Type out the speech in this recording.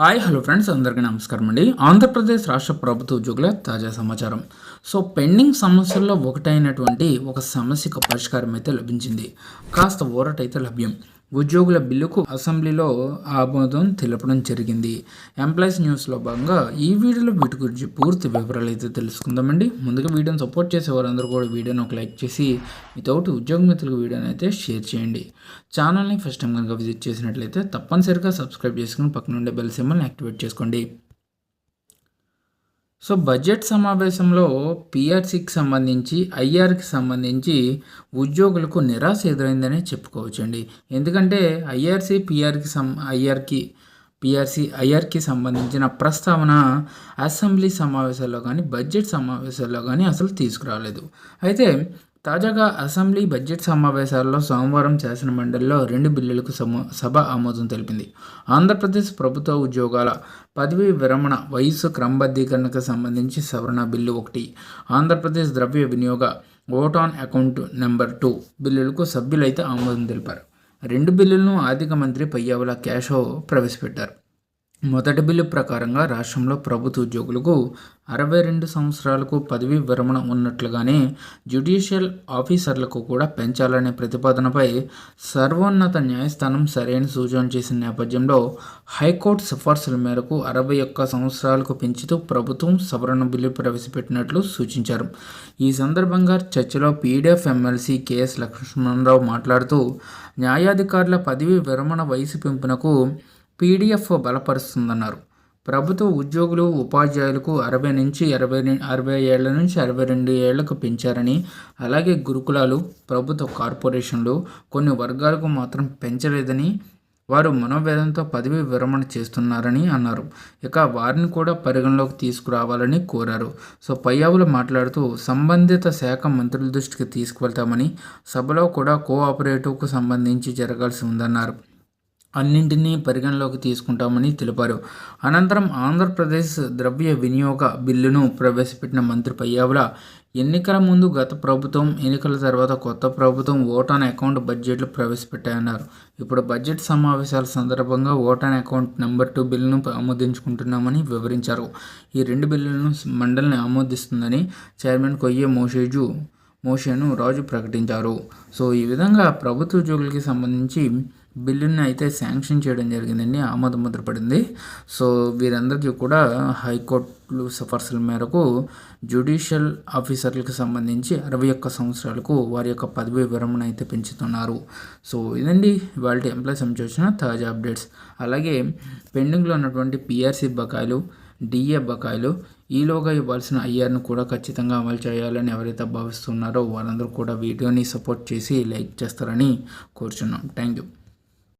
Hi hello friends అందరికీ నమస్కారం అండి. ఆంధ్రప్రదేశ్ రాష్ట్ర ప్రభుత్వ ఉద్యోగుల తాజా సమాచారం. సో పెండింగ్ సమస్యల్లో ఒకటైనటువంటి ఒక సమస్యకు పరిష్కారం అయితే లభించింది. కాస్త ఊరటైతే లభ్యం. ఉద్యోగుల బిల్లుకు అసెంబ్లీలో ఆమోదం తెలపడం జరిగింది. ఎంప్లాయీస్ న్యూస్లో భాగంగా ఈ వీడియోలో వీటి గురించి పూర్తి వివరాలు అయితే తెలుసుకుందామండి. ముందుగా వీడియోని సపోర్ట్ చేసే వారందరూ కూడా వీడియోని ఒక లైక్ చేసి మీతోటి ఉద్యోగ మిత్రులకు వీడియోని అయితే షేర్ చేయండి. ఛానల్ని ఫస్ట్ టైం కనుక విజిట్ చేసినట్లయితే తప్పనిసరిగా సబ్స్క్రైబ్ చేసుకుని పక్కన ఉండే బెల్ సింబల్ని యాక్టివేట్ చేసుకోండి. సో బడ్జెట్ సమావేశంలో పిఆర్సీకి సంబంధించి ఐఆర్కి సంబంధించి ఉద్యోగులకు నిరాశ ఎదురైందనే చెప్పుకోవచ్చండి. ఎందుకంటే ఐఆర్సీ పిఆర్కి సం ఐఆర్కి పిఆర్సీ ఐఆర్కి సంబంధించిన ప్రస్తావన అసెంబ్లీ సమావేశాల్లో కానీ బడ్జెట్ సమావేశాల్లో కానీ అసలు తీసుకురాలేదు. అయితే తాజాగా అసెంబ్లీ బడ్జెట్ సమావేశాల్లో సోమవారం శాసన మండలిలో రెండు బిల్లులకు సమ సభ ఆమోదం తెలిపింది. ఆంధ్రప్రదేశ్ ప్రభుత్వ ఉద్యోగాల పదవీ విరమణ వయస్సు క్రమబద్ధీకరణకు సంబంధించి సవరణ బిల్లు ఒకటి ఆంధ్రప్రదేశ్ ద్రవ్య వినియోగ ఓటాన్ అకౌంట్ నెంబర్ టూ బిల్లులకు సభ్యులైతే ఆమోదం తెలిపారు. రెండు బిల్లులను ఆర్థిక మంత్రి పయ్యావుల క్యాషో ప్రవేశపెట్టారు. మొదటి బిల్లు ప్రకారంగా రాష్ట్రంలో ప్రభుత్వ ఉద్యోగులకు అరవై రెండు సంవత్సరాలకు పదవీ విరమణ ఉన్నట్లుగానే జ్యుడిషియల్ ఆఫీసర్లకు కూడా పెంచాలనే ప్రతిపాదనపై సర్వోన్నత న్యాయస్థానం సరైన సూచన చేసిన నేపథ్యంలో హైకోర్టు సిఫార్సుల మేరకు అరవై ఒక్క సంవత్సరాలకు పెంచుతూ ప్రభుత్వం సవరణ బిల్లు ప్రవేశపెట్టినట్లు సూచించారు. ఈ సందర్భంగా చర్చలో పీడీఎఫ్ ఎమ్మెల్సీ కెఎస్ లక్ష్మణరావు మాట్లాడుతూ న్యాయాధికారుల పదవీ విరమణ వయసు పెంపునకు పీడిఎఫ్ బలపరుస్తుందన్నారు. ప్రభుత్వ ఉద్యోగులు ఉపాధ్యాయులకు అరవై నుంచి అరవై అరవై ఏళ్ళ నుంచి అరవై రెండు ఏళ్ళకు పెంచారని అలాగే గురుకులాలు ప్రభుత్వ కార్పొరేషన్లు కొన్ని వర్గాలకు మాత్రం పెంచలేదని వారు మనోవేదంతో పదవి విరమణ చేస్తున్నారని అన్నారు. ఇక వారిని కూడా పరిగణలోకి తీసుకురావాలని కోరారు. సో పయ్యావులు మాట్లాడుతూ సంబంధిత శాఖ మంత్రుల దృష్టికి తీసుకువెళ్తామని సభలో కూడా కోఆపరేటివ్కు సంబంధించి జరగాల్సి ఉందన్నారు. అన్నింటినీ పరిగణలోకి తీసుకుంటామని తెలిపారు. అనంతరం ఆంధ్రప్రదేశ్ ద్రవ్య వినియోగ బిల్లును ప్రవేశపెట్టిన మంత్రి పయ్యావుల ఎన్నికల ముందు గత ప్రభుత్వం ఎన్నికల తర్వాత కొత్త ప్రభుత్వం ఓటాన్ అకౌంట్ బడ్జెట్లు ప్రవేశపెట్టాయన్నారు. ఇప్పుడు బడ్జెట్ సమావేశాల సందర్భంగా ఓటాన్ అకౌంట్ నెంబర్ టూ బిల్లును ఆమోదించుకుంటున్నామని వివరించారు. ఈ రెండు బిల్లులను మండలిని ఆమోదిస్తుందని చైర్మన్ కొయ్యే మోషేజు మోషేను రాజు ప్రకటించారు. సో ఈ విధంగా ప్రభుత్వ ఉద్యోగులకి సంబంధించి బిల్లుని అయితే శాంక్షన్ చేయడం జరిగిందండి ఆమోద ముద్ర పడింది సో వీరందరికీ కూడా హైకోర్టులు సిఫార్సుల మేరకు జ్యుడిషియల్ ఆఫీసర్లకు సంబంధించి అరవై ఒక్క సంవత్సరాలకు వారి యొక్క పదవి విరమణ అయితే పెంచుతున్నారు. సో ఇదండి వాళ్ళ ఎంప్లాయీస్ వచ్చిన తాజా అప్డేట్స్. అలాగే పెండింగ్లో ఉన్నటువంటి పిఆర్సీ బకాయిలు డిఏ బకాయిలు ఈలోగా ఇవ్వాల్సిన ఐఆర్ను కూడా ఖచ్చితంగా అమలు చేయాలని ఎవరైతే భావిస్తున్నారో వారందరూ కూడా వీడియోని సపోర్ట్ చేసి లైక్ చేస్తారని కోరుచున్నాం. Thank you.